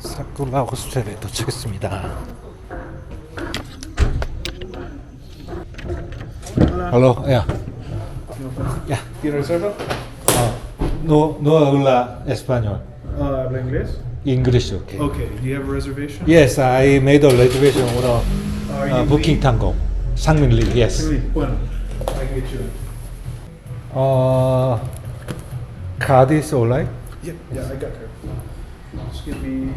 사쿠라 호스텔에 도착했습니다. Hello, yeah. Yeah. ¿Tiene reserva? No, no habla español. Uh, ¿Habla inglés? English, okay. Okay. Do you have a reservation? Yes, I made a reservation on Are uh, you Booking Lee? Tango. Sangmin Lee, yes. Really? Bueno, I can get you in. Uh, card is alright? Yep. Yeah, I got her. Just give me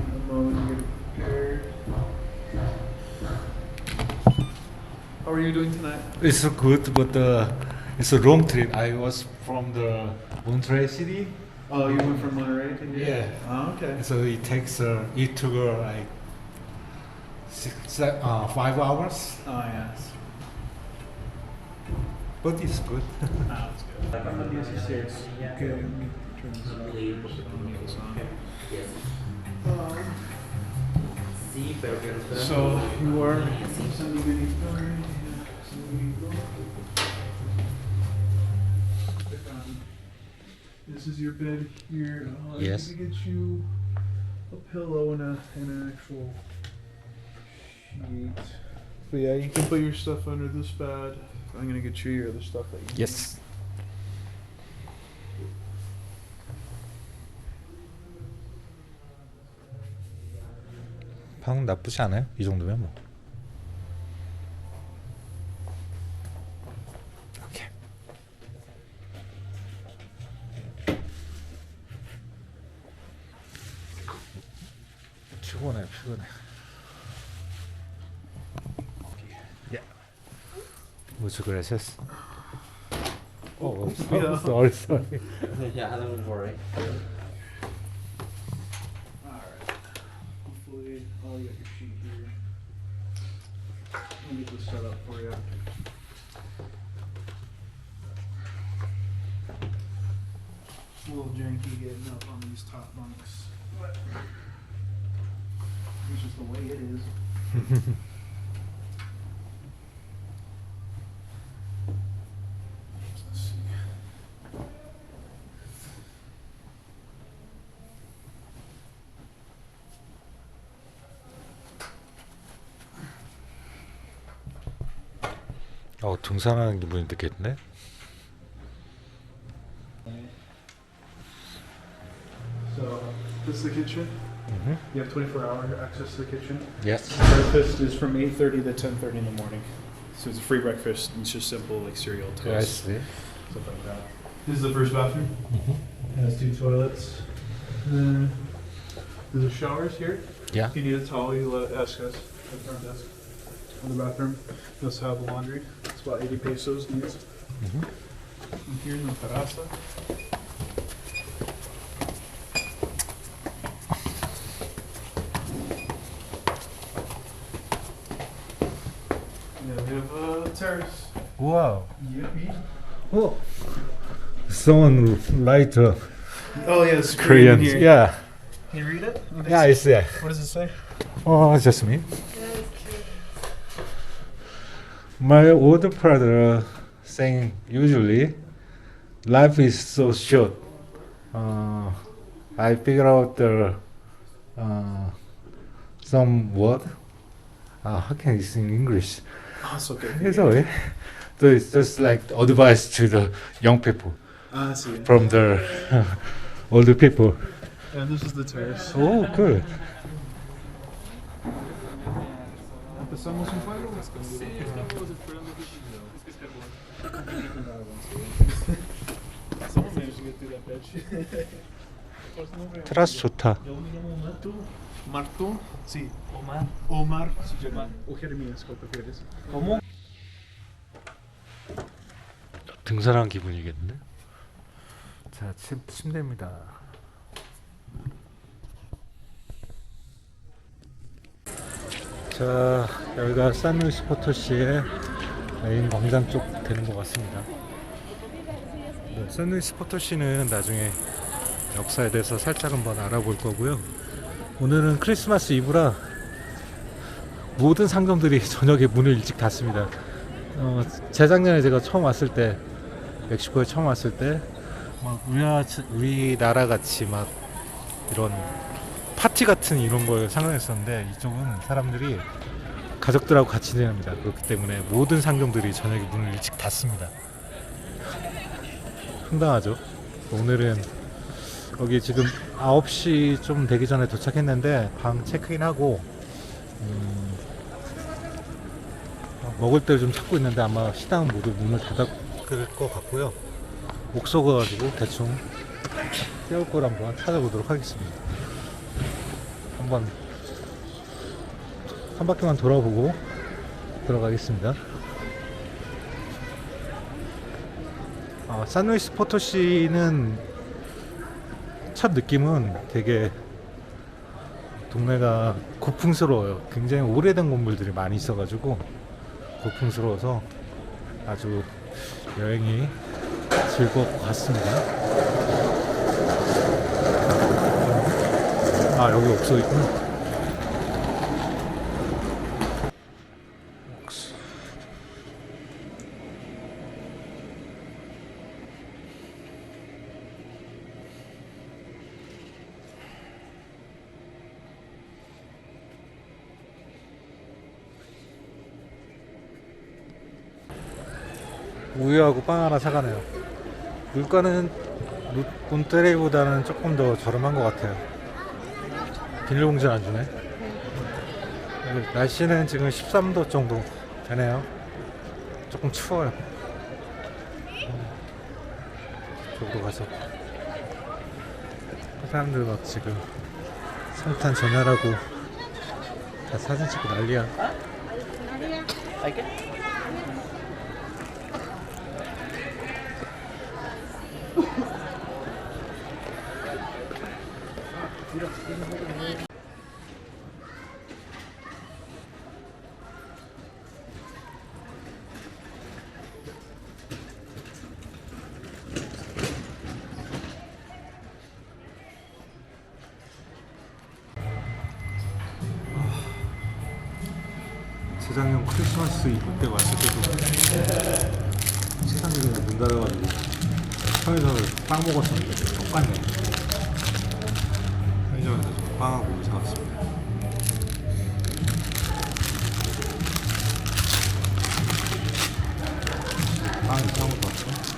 How are you doing tonight? It's good, but uh, it's a long trip. I was from the Montreal city, Oh, you went from Monterey to here? Yeah. Oh, okay. so it takes uh, it took uh, like six, se- uh, five hours, Oh, yes. but it's good. Ah, that's good. Yes, yes. Okay, let me turn this on. This on. Um, Sí, pero que nos So you are This is your bed here. Uh, Yes. I can get you a pillow and a and an actual sheet. But yeah, you can put your stuff under this bed. I'm gonna get you your other stuff that you Yes. 방 나쁘지 않아요? 이 정도면 뭐. 오케이. 피곤해, 피곤해. 야. Muchas gracias. Oh, Yeah. sorry, sorry. Yeah, don't worry. Alright. Hopefully, oh, you got your sheet here. Let me get this set up for you. It's a little janky getting up on these top bunks, but it's just the way it is. Let's see. 어 등산하는 기분이 느꼈네. So, this is the kitchen. Mhm. You have 24 hour access to the kitchen. Yes. Breakfast is from 8:30 to 10:30 in the morning. So it's a free breakfast. and It's just simple like cereal, toast, I see. stuff like that. This is the first bathroom. Mhm. It has two toilets. Then there's a showers here. Yeah. If you need a towel, you let ask us at the front desk. In the bathroom, you also have laundry. It's about 80 pesos needs. Mhm. And here in the terraza. Yeah, we a. Wow. Oh. Someone write uh, Oh yeah, it's Korean. here. Yeah. Can you read it? What Yeah, it's there. What does it say? Oh, it's just me. My older brother saying usually life is so short. Uh, I figure out the uh, some word. Uh, how can you in English? Oh, it's okay. It's okay. So it's just like advice to the young people Ah, I see. from the older people. And this is the terrace. Oh, good. ¿Empezamos un juego? Someone managed to get through that bed sheet. What's the nombre? 테라스 좋다. Yo prefieres? ¿Cómo? 등산한 기분이겠는데? 자, 침, 침대입니다. 자, 여기가 산루이스 포토시의 메인 광장 쪽 되는 것 같습니다. 네, 산루이스 포토시는 나중에 역사에 대해서 살짝 한번 알아볼 거고요. 오늘은 크리스마스 이브라 모든 상점들이 저녁에 문을 일찍 닫습니다. 어, 재작년에 제가 처음 왔을 때 멕시코에 처음 왔을 때 막 우리나라, 같이 막 이런 파티 같은 이런 걸 상상했었는데 이쪽은 사람들이 가족들하고 같이 지냅니다. 그렇기 때문에 모든 상점들이 저녁에 문을 일찍 닫습니다. 황당하죠? 오늘은 여기 지금 9시 좀 되기 전에 도착했는데 방 체크인하고 음, 먹을 때를 좀 찾고 있는데 아마 식당은 모두 문을 닫을 것 같고요. 목 썩어가지고 대충 세울 걸 한번 찾아보도록 하겠습니다. 한번 한 바퀴만 돌아보고 들어가겠습니다. 아, 산루이스 포토시는 첫 느낌은 되게 동네가 고풍스러워요. 굉장히 오래된 건물들이 많이 있어가지고 고풍스러워서 아주 여행이 즐거울 것 같습니다. 아 여기 옥소 있구나. 우유하고 빵 하나 사가네요. 물가는 루- 몬테레이보다는 조금 더 저렴한 것 같아요. 비닐봉지 안 주네. 날씨는 지금 13도 정도 되네요. 조금 추워요. 저기로 가서 사람들 막 지금 성탄 전화라고 다 사진 찍고 난리야. 재작년 크리스마스 이때 왔을 때도 식당이 그냥 문 닫아가지고 편의점을 빵 먹었었는데 똑같네. 편의점에서 좀 빵하고 사왔습니다. 빵 이상한 것 같아